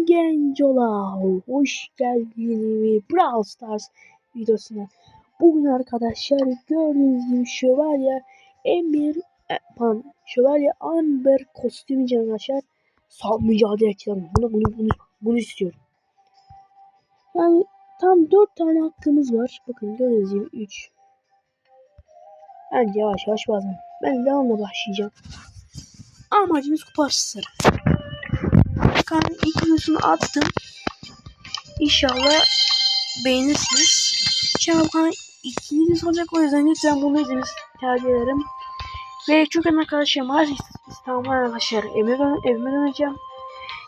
Selam gencolar. Hoş geldiniz Brawl Stars videosuna. Bugün arkadaşlar gördüğünüz gibi şövalye Emir e, pardon, şövalye Amber kostümü için arkadaşlar sağ mücadele edeceğim. Bunu bunu bunu bunu istiyorum. Yani tam 4 tane hakkımız var. Bakın gördüğünüz gibi 3. Bence yavaş yavaş bazen. Ben de onunla başlayacağım. Amacımız kupa açısı. Kan ilk videosunu attım. İnşallah beğenirsiniz. Şaban ikinci videosu olacak o yüzden lütfen bunu izlemenizi tercih ederim. Ve çok önemli arkadaşlarım var. İstanbul arkadaşlar evime, dön evime döneceğim.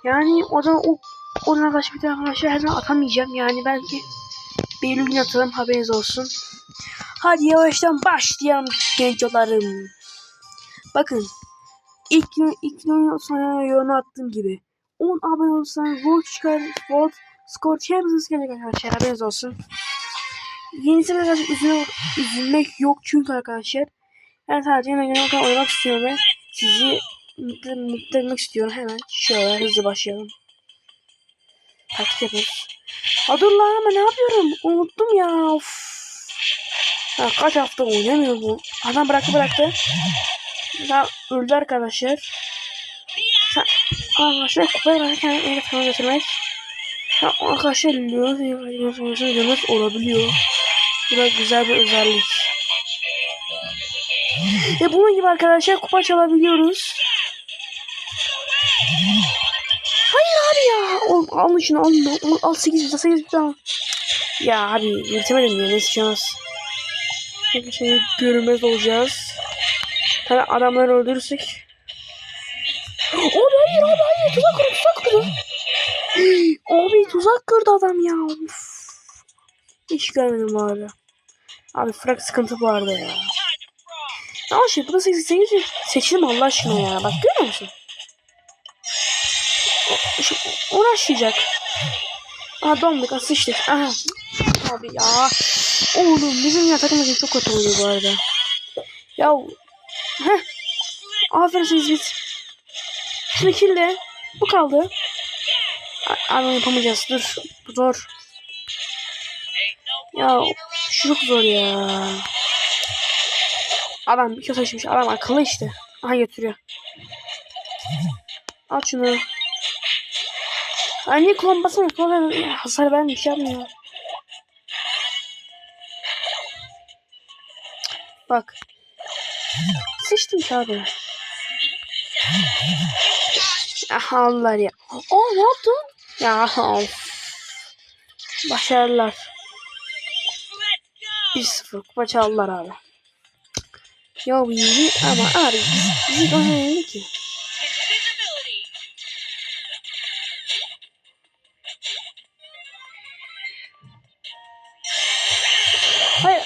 Yani o zaman o oradan arkadaşlar bir tane arkadaşlar her zaman atamayacağım. Yani belki bir gün atarım haberiniz olsun. Hadi yavaştan başlayalım gençolarım. Bakın ilk ilk sonra yorunu attığım gibi 10 abone olursanız World çıkar World Score Champions gelecek arkadaşlar haberiniz olsun. Yenisi biraz üzülmek, üzülmek yok çünkü arkadaşlar ben sadece hemen genel olarak oynamak istiyorum ve sizi mutlu, mutlu etmek istiyorum. Hemen şöyle hızlı başlayalım. Taktik yapıyoruz. Ha dur lan ama ne yapıyorum? Unuttum ya. Of. Ha, kaç hafta oynamıyor bu. Adam bıraktı bıraktı. Ya öldü arkadaşlar. Sen, arkadaşlar kupaya bırakırken en yakına götürmek. Ya, arkadaşlar Leon Leonus olabiliyor. Bu da güzel bir özellik. Ve bunun gibi arkadaşlar kupa çalabiliyoruz. Hayır abi ya. Oğlum al şunu al. Al, al 8 8 tane. Ya abi yürütemedim ya. Neyse şans. Şimdi görünmez olacağız. Hani adamları öldürürsek. Abi tuzak kurdu adam ya. Uf. Hiç görmedim arada. Abi frak sıkıntı bu arada ya. Ne olmuş? Bu da 88 seçilim Allah aşkına ya. Bak görüyor musun? Şu, uğraşmayacak. Aha donduk. Aha sıçtık. Aha. Abi ya. Oğlum bizim ya takım için çok kötü oluyor bu arada. Ya. Heh. Aferin siz biz. Şimdi kille. Bu kaldı. Abi yapamayacağız. Dur. Zor. Ya çok zor ya. Adam bir kötü açmış. Adam akıllı işte. Aha götürüyor. Al şunu. Anne kulağım basana. Kulağım hasar vermiş yapmıyor. Bak. Sıçtım ki abi. Ah Allah ya. Aa ne yaptın? Ya of. Başarılar. 1-0 kupa çaldılar abi. Ya iyi ama abi bizi dönmeli ki. Hayır.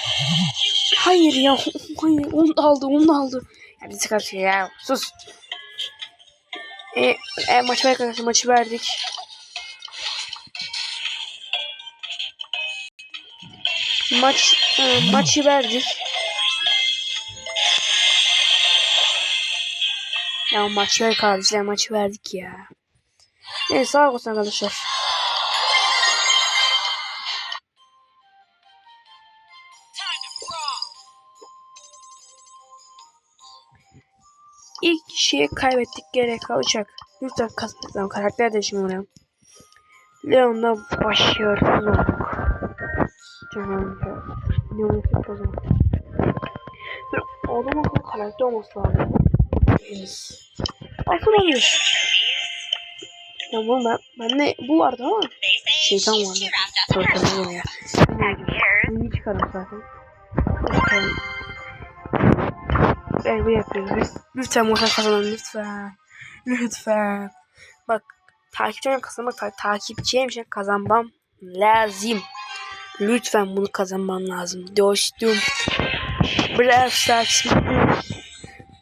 Hayır ya. Hayır. Onu da aldı. Onu da aldı. Ya bizi kaçıyor ya. Sus. E, e, maçı arkadaşlar maçı verdik. Maç e, maçı verdik. Ya maç ver kardeşler maçı verdik ya. Neyse sağ olsun arkadaşlar. İlk kişiyi kaybettik gerek kalacak. Lütfen kazanalım. Karakter değişimi oynayalım. Leon'da Canım ya. Leon'u kazandık. Bir adam akıllı karakter olması lazım. Henüz. Aslında olmuyor. Ya bu ben, ben de bu vardı ama şeytan vardı. Sorkalım ya. Bunu çıkarım zaten. Çıkarım. Ben bu yapıyorum. Lütfen mutlaka kazanın lütfen. Lütfen. Bak takipçilerim kazanmak ta takipçiye bir şey kazanmam lazım. Lütfen bunu kazanmam lazım. Dostum. Brawl Stars.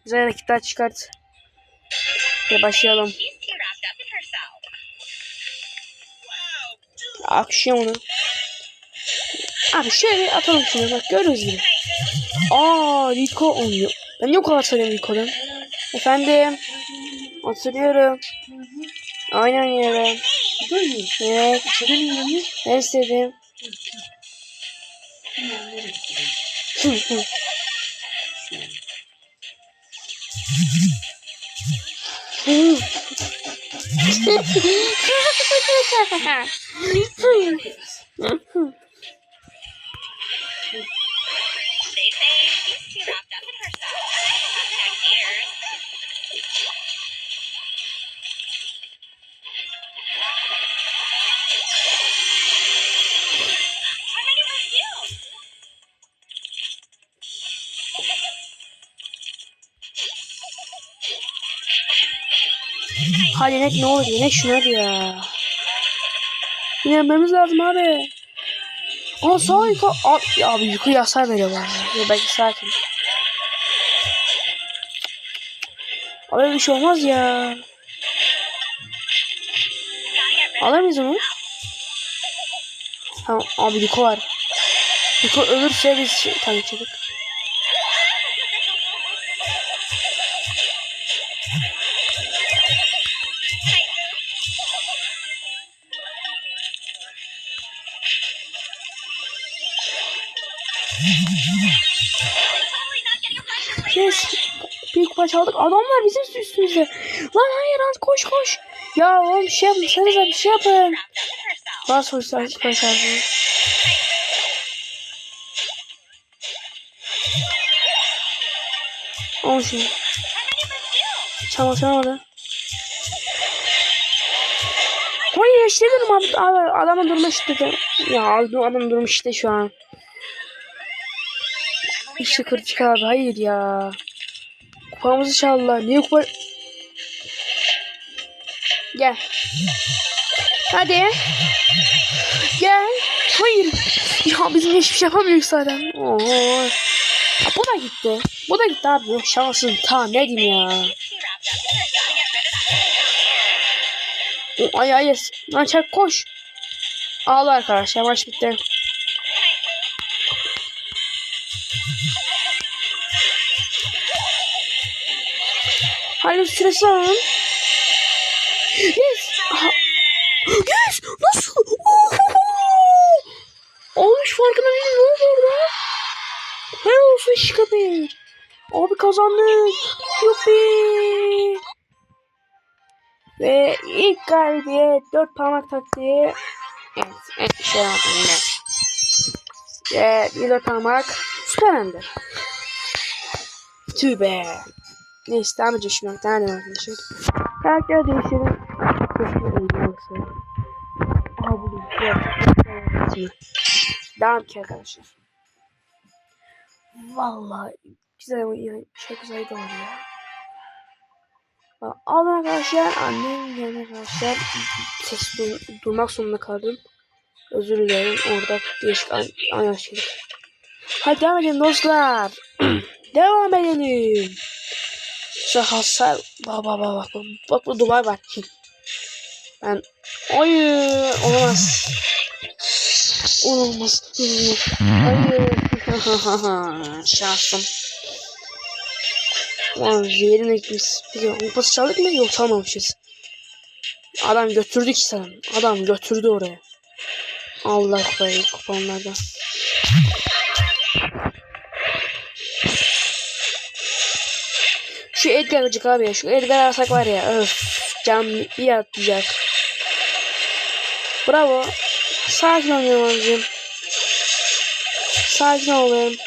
Güzel hareketler çıkart. Ve başlayalım. Akşam onu. Abi şöyle atalım şunu bak görürüz gibi. Aa Rico oynuyor. Ben yok kadar söyleyeyim Rico'dan. Efendim. Oturuyorum. Oynuyorum. Böyle. Evet. İçeri mi yiyor? Ben istedim. Hı, hı. Hadi ne olur yine şuna ya. Yenmemiz lazım abi. Aa sağ yukarı. Abi, abi yukarı hasar veriyor bana. Ya belki sakin. Abi bir şey olmaz ya. Alır mıyız onu? Tamam abi Yuko var. Yuko ölürse biz şey, tamam Yes. Büyük kupa çaldık. Adamlar bizim üstümüzde. Lan hayır lan koş koş. Ya oğlum bir şey yapın. bir şey yapın. Bas hoşlar kupa çaldı. Al perfumes? Çalma çalmadı. Hayır işte dedim abi. adamın durumu işte. Ya adam durumu işte şu an. İşte kritik abi hayır ya. Kupamızı çaldılar. Niye kupa... Gel. Hadi. Gel. Hayır. Ya bizim hiçbir şey yapamıyoruz zaten. Oo. Ya bu da gitti. Bu da gitti abi. Yok şansın ta ne diyeyim ya. Ay ay. Lan çak koş. Ağla arkadaşlar maç bitti. Süresi alalım. Yes. Yes. Nasıl? Olmuş farkına değilim. Ne oldu orada? Helal olsun Şikabir. Abi kazandık. Yuppi. Ve ilk galibiyet dört parmak taktiği. Evet, evet şey yaptım. Ve bir dört parmak süper ender. Tüh. Neyse devam edeceğiz şimdi. Devam arkadaşlar. Karakter değiştirelim. Aha buldum. Devam ki arkadaşlar. Vallahi güzel oyun. Çok güzel oyun ya. Al arkadaşlar annem yani arkadaşlar ses du duymak zorunda kaldım. Özür dilerim orada değişik an anlaşıldı. Hadi devam edelim dostlar. devam edelim. Şu hasar bak bak bak bak bak bu duvar var. Ben hayır olamaz. Olamaz. Hayır. Şansım. Zehrin ekmiş. Peki kupası çaldık mı? Yok çalmamışız. Adam götürdü ki sen. Adam götürdü oraya. Allah kupayı kupanlardan. Edgar gıcık abi ya. Şu Edgar alsak var ya. Öf. Can bir atlayacak. Bravo. Sakin ol Yaman'cığım. Sakin olun.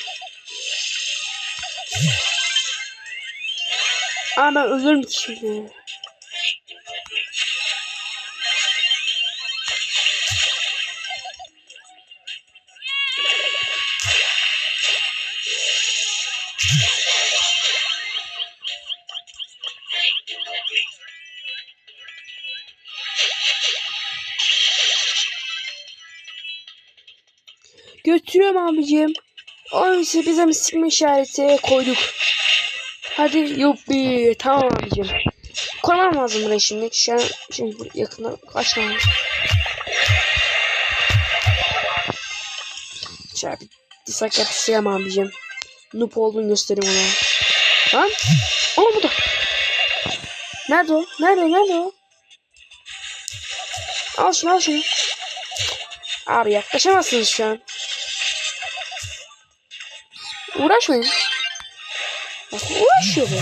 Aa ben ölürüm ki şimdi. Götürüyorum abicim. O işte bize bir sıkma işareti koyduk. Hadi yuppi. Tamam abicim. Koymam lazım buraya şimdi. Şu an şimdi yakında kaçmam. Şöyle bir disak yapıştırayım abicim. Noob olduğunu göstereyim ona. Lan. Aa bu da. Nerede o? Nerede? Nerede o? Al şunu al şunu. Abi yaklaşamazsınız şu an. Uğraşmayın. Bak uğraşıyor bu.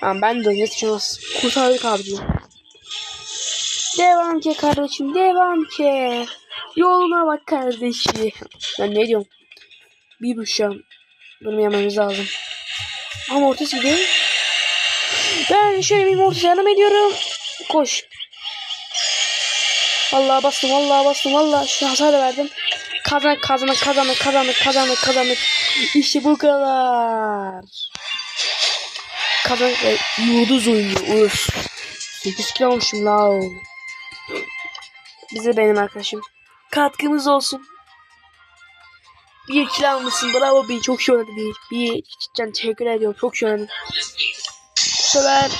Tamam ben de net şans. Kurtardık abicim. Devam ki kardeşim devam ki. Yoluna bak kardeşim. Ben ne diyorum? Bir düşeceğim. Bunu yememiz lazım. Ama ortası gidiyor. Ben şöyle bir ortası yardım ediyorum. Koş. Vallahi bastım, vallahi bastım, vallahi şu hasar verdim. Kazandık, kazandık, kazandık, kazandık, kazandık, kazandık. İşte bu kadar. Kazandık ve yıldız oyuncu. Uf. 8 kilo olmuşum la. Bize benim arkadaşım. Katkımız olsun. Bir kilo almışsın. Bravo bir çok şey bir. Bir cidden teşekkür ediyorum. Çok şey. Bu sefer.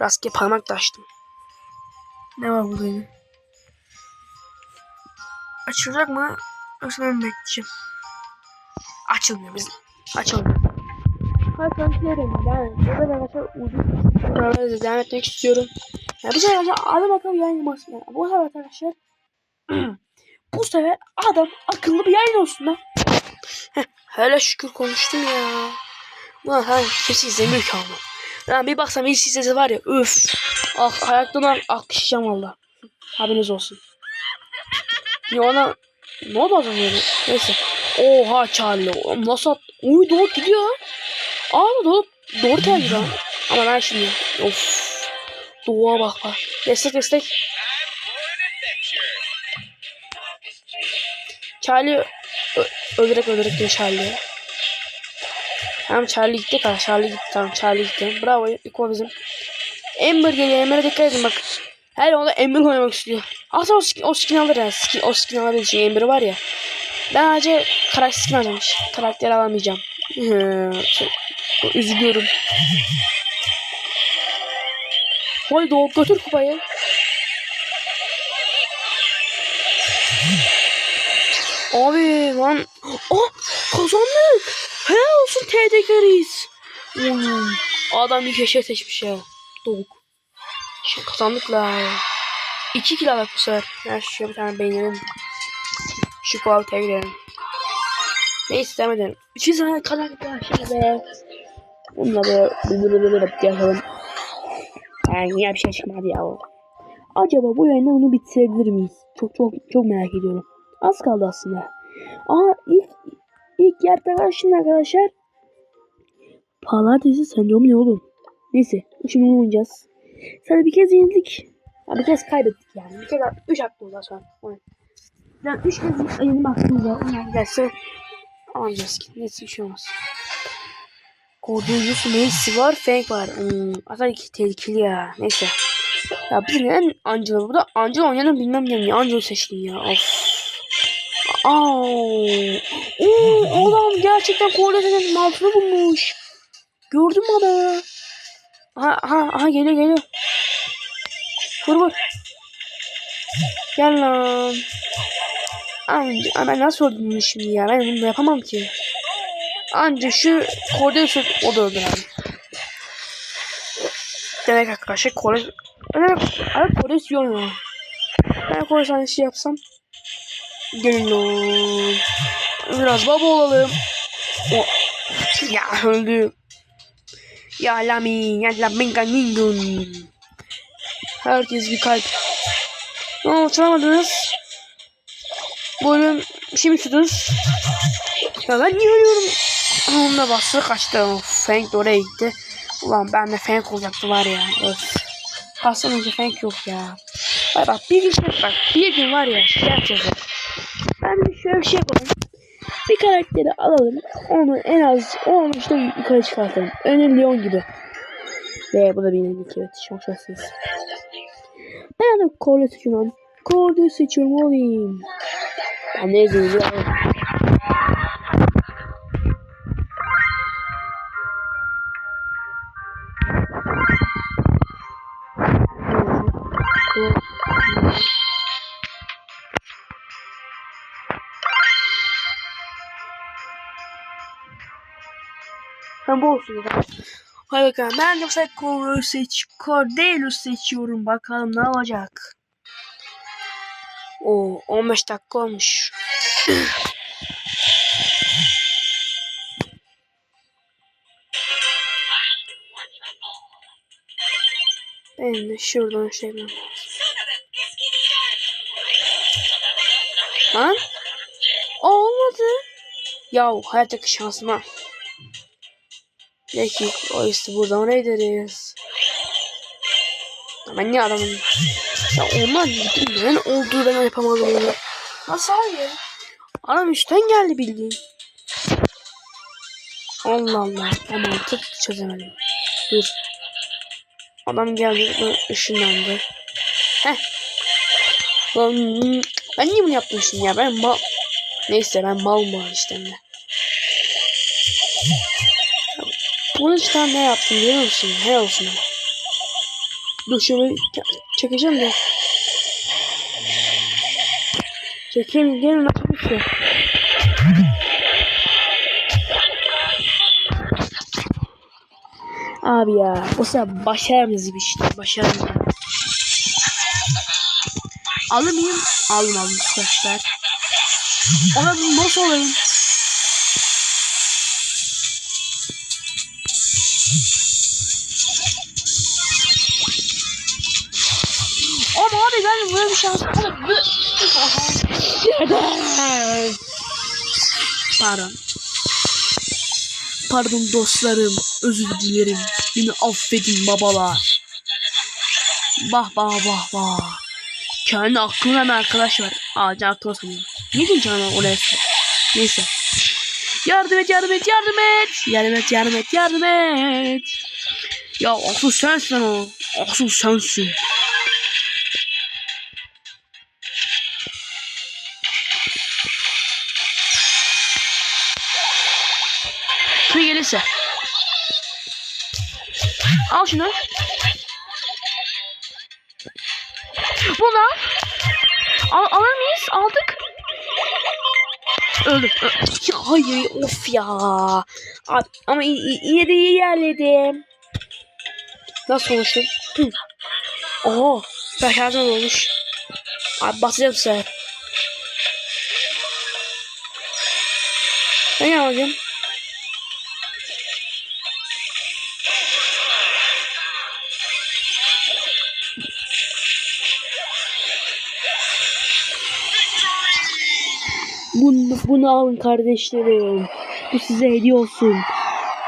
Rastgele parmak da açtım. Ne var burada yine? Açılacak mı? Mi bekleyeceğim? Açılmıyor bizim. Açılmıyor. Arkadaşlarım ben burada arkadaşlar ucuz devam etmek istiyorum. Ya bu sefer arkadaşlar adam akıllı yayın olsun. Yani bu sefer arkadaşlar bu sefer adam akıllı bir yayın olsun lan. Hele şükür konuştum ya. Ulan ha kimse izlemiyor ki ama. Lan bir baksam hiç sesi var ya öf. Ah ayaktan al alkışlayacağım valla. Haberiniz olsun. Ya ona ne oldu az önce? Neyse. Oha Charlie. Nasıl at? Uy doğru gidiyor. Aa doğru. Doğru geldi lan. Ama ben şimdi. Of. Doğuğa bak bak. Destek destek. Charlie öldürek öldürek diyor Charlie. Tamam Charlie gitti kadar. Charlie gitti tamam Charlie gitti. Bravo ilk o bizim. Ember geliyor. Ember'e dikkat edin bak. Her onda Ember oynamak istiyor. Aslında o skin, o skin alır ya. Skin, o skin alır için Ember var ya. Ben sadece karakter skin alacağım. Karakter alamayacağım. Üzülüyorum. Haydi o götür kupayı. Abi lan. Oh kazandık. Helal olsun TDK Reis. Hmm, adam bir köşe seçmiş ya. Doğuk. Şey, kazandık la. İki kilo alak bu sefer. Ya şu bir tane beğenelim. Şu kualiteye gidelim. Devam edelim. Üçüncü tane kazandık ya şöyle be. Bununla böyle bıbırırırır yapalım. Yani yine bir şey çıkmadı ya. Acaba bu yayında onu bitirebilir miyiz? Çok çok çok merak ediyorum. Az kaldı aslında. Aa ilk ilk yerde şimdi arkadaşlar. Pazartesi sendromu ne oğlum? Neyse şimdi oynayacağız. Sana bir kez yenildik. Ya bir kez kaybettik yani. Bir kez üç hakkımız var şu an. Yani üç kez yenilme hakkımız var. Onlar giderse alacağız ki. Neyse bir şey olmaz. Cornelius Macy var. Frank var. Hmm, aslında iki tehlikeli ya. Neyse. Ya biz neden Angela burada? Angela oynayanı bilmem ne. Niye Angela seçtin ya? Of. Aa, Oo, adam gerçekten Cornelius'un altını bulmuş. Gördün mü adamı? Ha ha ha geliyor geliyor. Vur vur. Gel lan. Amca ben nasıl öldüm bunu şimdi ya? Ben bunu yapamam ki. Anca şu Cordeus'u o da öldür abi. Demek arkadaşlar Cordeus... Evet, evet Cordeus iyi oynuyor. Ben Cordeus aynı yapsam. Gelin lan. Biraz baba olalım. O. Ya öldü. Ya Lami, ya Laminga Ningun. Herkes bir kalp. Ne oldu çalamadınız? Buyurun şimdi tutunuz. Ya ben niye ölüyorum? Onunla bastı kaçtı. Of, Frank de oraya gitti. Ulan ben de Frank olacaktı var ya. Öf. Pastan önce Frank yok ya. Bak bak bir gün şey bak. Bir gün var ya şey ya. Ben bir şöyle bir şey yapalım. Bir karakteri alalım. Onu en az 10 işte yukarı çıkartalım. Örneğin Leon gibi. Ve bu da benim ilk evet. Çok şanslıyız. Ben de Corda seçiyorum. Corda seçiyorum olayım. Ben yazıyorum ya? Ben bu olsun. Hadi bakalım. Ben sefer Corio'yu seç Cordelius seçiyorum. Bakalım ne olacak. Oo 15 dakika olmuş. Ben de şuradan şey yapayım. Lan? Aa, olmadı. Ya hayattaki şansıma. Peki o işte buradan ne ederiz? Ben niye adamım? Ya onlar ben olduğu ben yapamadım onu. Nasıl hayır? Adam üstten geldi bildiğin. Allah Allah. Ama tık çözemedim. Dur. Adam geldi ışınlandı. Heh. Lan, ben niye bunu yaptım şimdi ya? Ben mal... Neyse ben mal mal işte. Ne. Bunun için ne yaptım biliyor musun? Helal olsun. Dur şöyle çekeceğim de. Çekeyim gene nasıl bir şey? Abi ya bu sefer başaramayız bir işte başaramayız. Alır mıyım? Aldım aldım arkadaşlar. Ona nasıl olayım? Abi böyle bir şans Pardon. Pardon dostlarım. Özür dilerim. Beni affedin babalar. Bah bah bah bah. Kendi aklına bir arkadaş var. Can aklıma sanıyorum. Niye canım oraya Neyse. Yardım et yardım et yardım et. Yardım et yardım et yardım et. Ya asıl sensin o. Asıl sensin. Al şunu. Bunu al. Al alır mıyız? Aldık. Öldüm. Ya hayır of ya. Abi, ama yine de iyi yerledim. Nasıl konuştum? Hı. Oo. Olmuş. Abi basacağım sefer. Ben ne alacağım? Bunu, alın kardeşlerim. Bu size hediye olsun.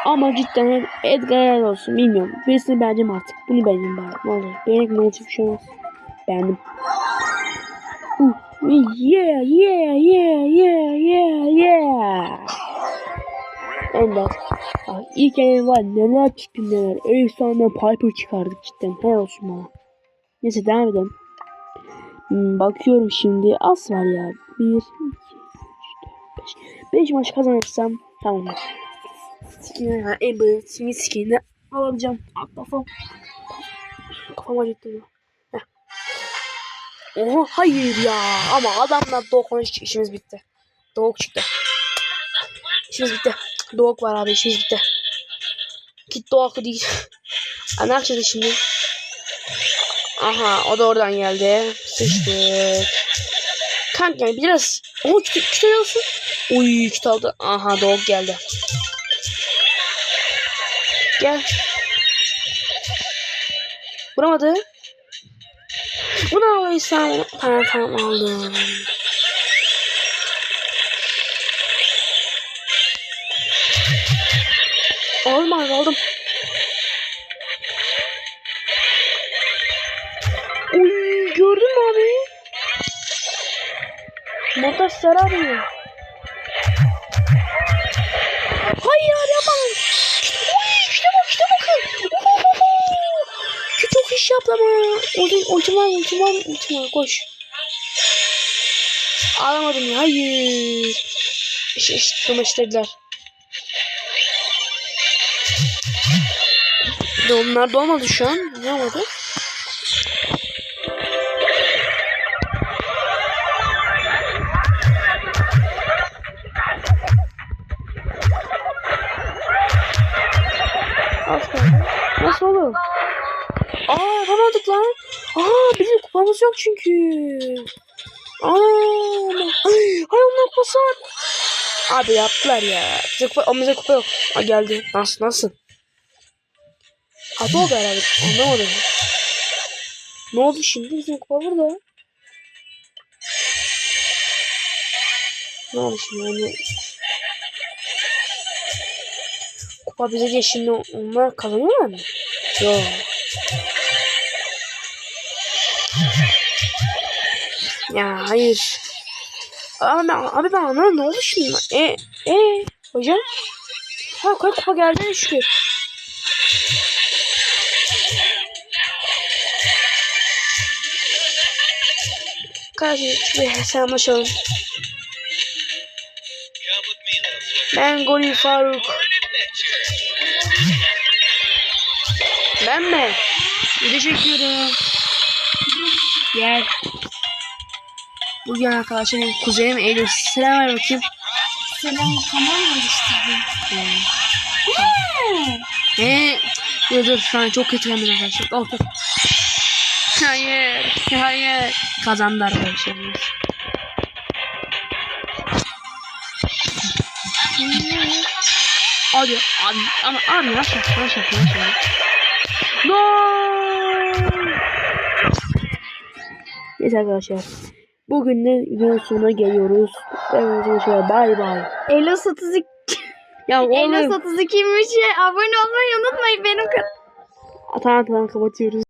Ama cidden Edgar helal olsun. Bilmiyorum. Birisini beğeneceğim artık. Bunu beğeneceğim bari. Ne olur. Beğenmek ne olacak bir şey. Beğendim. Uh, yeah, yeah, yeah, yeah, yeah, yeah. Ender. Ah, ilk ele var. Neler çıktı neler. Efsane Piper çıkardık cidden. Helal olsun bana. Neyse devam edelim. Hmm, bakıyorum şimdi. Az var ya. 1, 2, 3, 4, 5. 5 maç kazanırsam tamam. Skin'e yani Amber'ın skin skin'ini alabileceğim. At kafam. Kafam acıttı. Oha hayır ya. Ama adamla Doğuk işimiz bitti. Doğuk çıktı. İşimiz bitti. Doğuk var abi işimiz bitti. Git Doğuk değil. Aa, ne şimdi? Aha o da oradan geldi. Sıçtık. Kanka yani biraz. O kütü, kütü olsun. Uy aldı. Aha Doğuk geldi. Gel. Vuramadı. Bunu alırsam tamam tamam aldım. Olmaz aldım. Uy gördün mü abi? Motor sarı arıyor. Çok iş yaptı ama. Ultim, ultim var ultim var ultim var koş. Alamadım ya hayır. İşte işte istediler. De onlar da olmadı şu an. Ne olmadı? Aa yapamadık lan. Aa bizim kupamız yok çünkü. Aa. Ay, onlar kupası var. Abi yaptılar ya. Bize kupa, o bize kupa yok. Aa geldi. Nasıl nasıl? Hata oldu herhalde. Anlamadım. Ne oldu şimdi? Bizim kupa burada. Ne oldu şimdi? Yani... Kupa bize diye şimdi onlar kazanıyorlar mı? Yok. Ya hayır. Abi abi ben anlamadım ne oldu şimdi? E, e hocam? Ha koy kupa geldi şükür. Kardeşim little sir. Ben Golü Faruk. Ben mi? Video çekiyorum. Gel. Bugün arkadaşlar benim kuzenim Elif. Selam ver bakayım. Selam kanal mı oluşturdun? Ee, dur dur şu an çok kötü hemen arkadaşlar. Oh, dur. Hayır. Hayır. Kazandı arkadaşlarımız. Abi abi ama abi nasıl nasıl nasıl No! Neyse arkadaşlar. Bugün de videonun sonuna geliyoruz. Evet arkadaşlar bay bay. Elos 32 Ya Elos oğlum. 32'ymiş. Abone olmayı unutmayın benim kanalım. Tamam tamam kapatıyoruz.